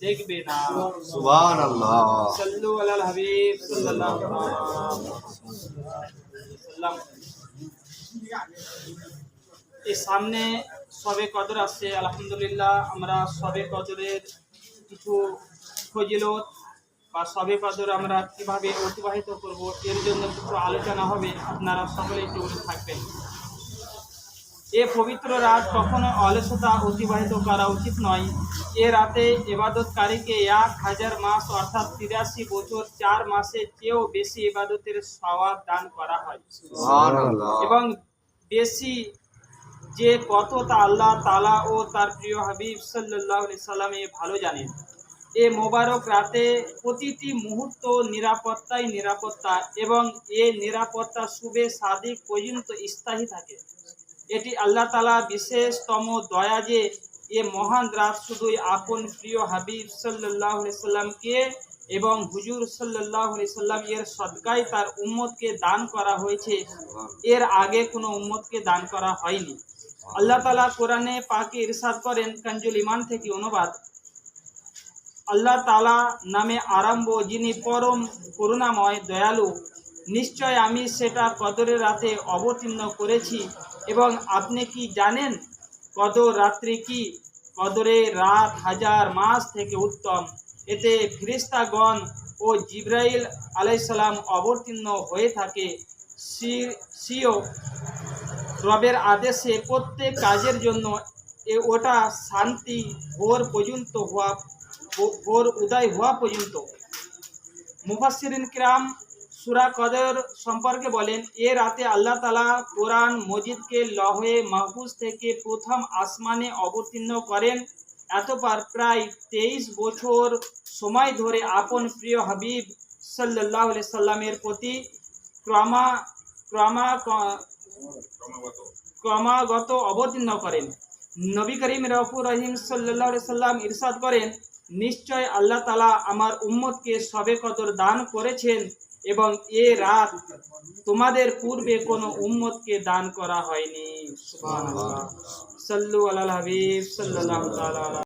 দেখবে না সুবহান সাল্লু আলাল হাবিব সাল্লাল্লাহু আলাইহি ওয়াসাল্লাম এই সামনে সবে কদর আসছে আলহামদুলিল্লাহ আমরা সবে কদরের কিছু ফজিলত বা সবে কদর আমরা কীভাবে অতিবাহিত করব এর জন্য কিছু আলোচনা হবে। আপনারা সকলে একটু থাকবেন। এ পবিত্র রাত কখনো অলসতা অতিবাহিত করা উচিত নয়। এ রাতে এবাদতকারীকে এক হাজার মাস অর্থাৎ তিরাশি বছর চার মাসের চেয়েও বেশি এবাদতের সওয়াব দান করা হয়। এবং বেশি যে কত তা আল্লাহ তালা ও তার প্রিয় হাবিব সাল্লাহ সাল্লামে ভালো জানেন। এ মোবারক রাতে প্রতিটি মুহূর্ত নিরাপত্তাই নিরাপত্তা এবং এ নিরাপত্তা শুভে সাদিক পর্যন্ত স্থায়ী থাকে। এটি আল্লাহ তালা বিশেষতম দয়া যে এ মহান রাত শুধুই আপন প্রিয় হাবিব সাল্লাহ সাল্লামকে এবং হুজুর সাল্লাহ সাল্লাম এর সদকায় তার উম্মতকে দান করা হয়েছে। এর আগে কোনো উম্মতকে দান করা হয়নি। আল্লাহ তালা কোরআনে পাকে ইরশাদ করেন, কাঞ্জুল ইমান থেকে অনুবাদ। আল্লাহ তালা নামে আরম্ভ যিনি পরম করুণাময়, দয়ালু নিশ্চয় আমি সেটা কদরের রাতে অবতীর্ণ করেছি এবং আপনি কি জানেন কদর রাত্রি কি? কদরে রাত হাজার মাস থেকে উত্তম। এতে ফিরিস্তাগণ ও জিব্রাইল আলাইসালাম অবতীর্ণ হয়ে থাকে। সিও রবের আদেশে প্রত্যেক কাজের জন্য এ ওটা শান্তি ভোর পর্যন্ত হওয়া, ভোর উদয় হওয়া পর্যন্ত। মুফাসসিরিন কিরাম সুরা কদর সম্পর্কে বলেন, এ রাতে আল্লাহ তালা কোরআন মজিদকে লহে মাহফুজ থেকে প্রথম আসমানে অবতীর্ণ করেন। এতবার প্রায় তেইশ বছর সময় ধরে আপন প্রিয় হাবিব সাল্লাহ সাল্লামের প্রতি ক্রমা ক্রমা, ক্রমাগত অবতীর্ণ করেন। নবী করিম রফুর রহিম সাল্লাহ সাল্লাম ইরশাদ করেন, নিশ্চয় আল্লাহ তালা আমার উম্মতকে সবে কদর দান করেছেন এবং এ রাত তোমাদের পূর্বে কোনো উম্মতকে দান করা হয়নি। সাল্লু আল্লাহ হাবিব আলা